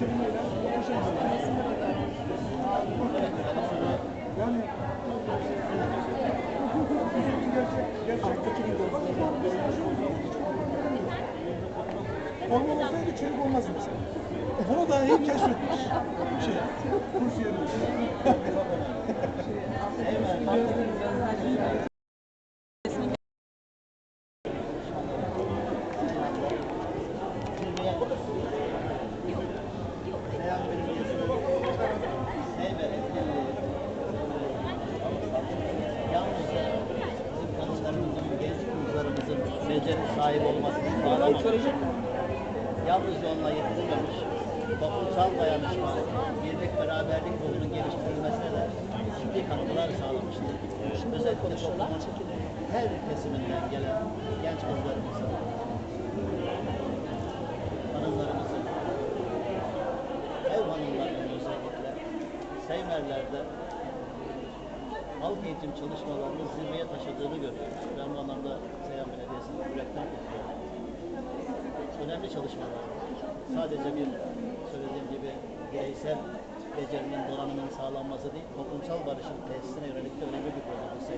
Yani. Olmamasaydı çelik olmaz mesela. Bunu dahi keşfetmiş şey, kursiyerimiz. Yalnızca beceri sahibi olmasını sağlamamış. Yalnızca onunla yetinmemiş. Toplumsal dayanışma, birlik beraberlik ruhunun geliştirilmesine de ciddi katkılar sağlamıştır. Özellikle toplumun her kesiminden gelen genç kızlarımızın, hanımlarımızın, ev hanımlarının özellikle Seymerler'de halk eğitim çalışmalarını zirveye taşıdığını Önemli çalışmalar. Sadece bir söylediğim gibi bireysel becerinin, donanımın sağlanması değil, toplumsal barışın tesisine yönelik de önemli bir proje bu Seyhan.